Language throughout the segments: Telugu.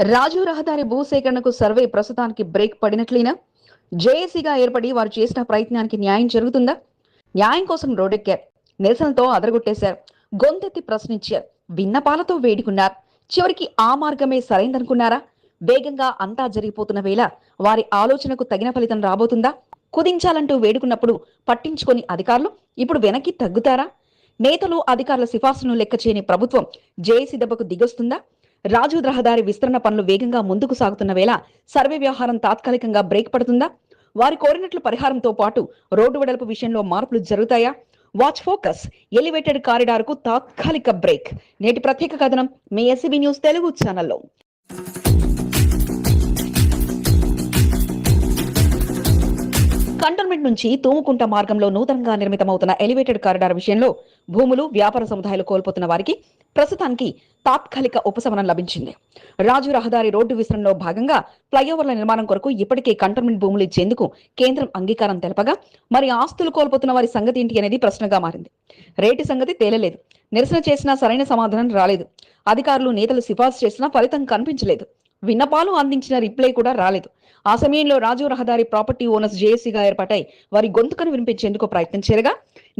రాజు రహదారి భూసేకరణకు సర్వే ప్రస్తుతానికి బ్రేక్ పడినట్లేనా? జేఏసీగా ఏర్పడి వారు చేసిన ప్రయత్నానికి న్యాయం జరుగుతుందా? న్యాయం కోసం రోడ్డెక్కారు. నిరసనతో అదరగొట్టేశారు. గొంతెత్తి ప్రశ్నించారు. విన్నపాలతో వేడుకున్నారు. చివరికి ఆ మార్గమే సరైందనుకున్నారా? వేగంగా అంతా జరిగిపోతున్న వేళ వారి ఆలోచనకు తగిన ఫలితం రాబోతుందా? కుదించాలంటూ వేడుకున్నప్పుడు పట్టించుకొని అధికారులు ఇప్పుడు వెనక్కి తగ్గుతారా? నేతలు అధికారుల సిఫార్సును లెక్క చేయని ప్రభుత్వం జేఏసీ దెబ్బకు దిగొస్తుందా? రాజు రహదారి విస్తరణ పనులు వేగంగా ముందుకు సాగుతున్న వేళ సర్వే వ్యవహారం తాత్కాలికంగా బ్రేక్ పడుతుందా? వారు కోరినట్లు పరిహారంతో పాటు రోడ్డు వెడల్పు విషయంలో మార్పులు జరుగుతాయా? వాచ్ ఫోకస్ ఎలివేటెడ్ కారిడార్కు తాత్కాలిక బ్రేక్. నేటి ప్రత్యేక కథనం మీ ఎస్సీబీ న్యూస్ తెలుగు ఛానల్లో. కంటోన్మెంట్ నుంచి తూముకుంట మార్గంలో నూతనంగా నిర్మితమవుతున్న ఎలివేటెడ్ కారిడార్ విషయంలో భూములు వ్యాపార సముదాయాలు కోల్పోతున్న వారికి ప్రస్తుతానికి తాత్కాలిక ఉపశమనం లభించింది. రాజు రహదారి రోడ్డు విస్తరణలో భాగంగా ఫ్లైఓవర్ల నిర్మాణం కొరకు ఇప్పటికే కంటోన్మెంట్ భూములు ఇచ్చేందుకు కేంద్రం అంగీకారం తెలపగా మరి ఆస్తులు కోల్పోతున్న వారి సంగతి ఏంటి అనేది ప్రశ్నగా మారింది. రేటు సంగతి తేలలేదు. నిరసన చేసినా సరైన సమాధానం రాలేదు. అధికారులు నేతలు సిఫార్సు చేసినా ఫలితం కనిపించలేదు. విన్నపాలు అందించిన రిప్లై కూడా రాలేదు. ఆ సమయంలో రాజు రహదారి ప్రాపర్టీ ఓనర్స్ జేఏసీగా ఏర్పాటై వారి గొంతుకను వినిపించేందుకు ప్రయత్నం చేయగా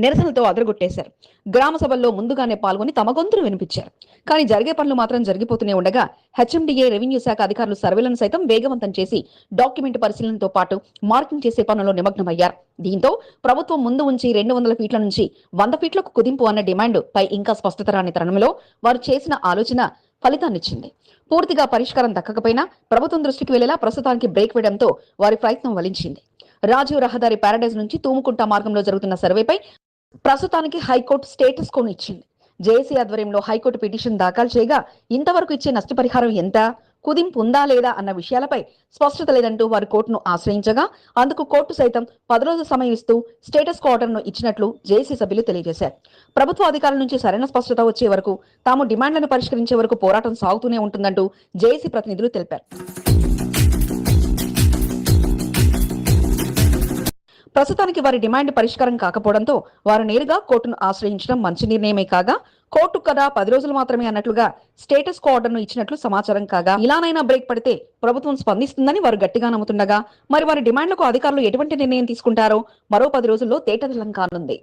నిరసనలతో అదరగొట్టేశారు. గ్రామ సభల్లో ముందుగానే పాల్గొని తమ గొంతును వినిపించారు. కానీ జరిగే పనులు మాత్రం జరిగిపోతూనే ఉండగా హెచ్ఎండిఏ రెవెన్యూ శాఖ అధికారులు సర్వేలను సైతం వేగవంతం చేసి డాక్యుమెంట్ పరిశీలనతో పాటు మార్కింగ్ చేసే పనుల్లో నిమగ్నమయ్యారు. దీంతో ప్రభుత్వం ముందు ఉంచి రెండు వందల ఫీట్ల నుంచి వంద ఫీట్లకు కుదింపు అన్న డిమాండ్ పై ఇంకా స్పష్టత రాని తరుణంలో వారు చేసిన ఆలోచన ఫలితాన్నిచ్చింది. పూర్తిగా పరిష్కారం దక్కకపోయినా ప్రభుత్వం దృష్టికి వెళ్ళేలా ప్రస్తుతానికి బ్రేక్ వేయడంతో వారి ప్రయత్నం వలించింది రాజీవ్ రహదారి ప్యారడైజ్ నుంచి తూముకుంట మార్గంలో జరుగుతున్న సర్వేపై ప్రస్తుతానికి హైకోర్టు స్టేటస్ కోను ఇచ్చింది జేఏసీ ఆధ్వర్యంలో హైకోర్టు పిటిషన్ దాఖలు చేయగా ఇంతవరకు ఇచ్చే నష్టపరిహారం ఎంత? కుదింపు ఉందా లేదా అన్న విషయాలపై స్పష్టత లేదంటూ వారు కోర్టును ఆశ్రయించగా అందుకు కోర్టు సైతం పది రోజుల సమయం ఇస్తూ స్టేటస్ను ఇచ్చినట్లు జేఏసీ సభ్యులు తెలియజేశారు. ప్రభుత్వ అధికారుల నుంచి సరైన స్పష్టత వచ్చే వరకు తాము డిమాండ్లను పరిష్కరించే వరకు పోరాటం సాగుతూనే ఉంటుందంటూ జేఏసీ ప్రతినిధులు తెలిపారు. ప్రస్తుతానికి వారి డిమాండ్ పరిష్కారం కాకపోవడంతో వారు నేరుగా కోర్టును ఆశ్రయించడం మంచి నిర్ణయమే కాగా కోర్టు కదా పది రోజులు మాత్రమే అన్నట్లుగా స్టేటస్ కో ఆర్డర్ను ఇచ్చినట్లు సమాచారం కాగా ఇలానైనా బ్రేక్ పడితే ప్రభుత్వం స్పందిస్తుందని వారు గట్టిగా నమ్ముతుండగా మరి వారి డిమాండ్లకు అధికారులు ఎటువంటి నిర్ణయం తీసుకుంటారో మరో పది రోజుల్లో తేటతెల్లం కానుంది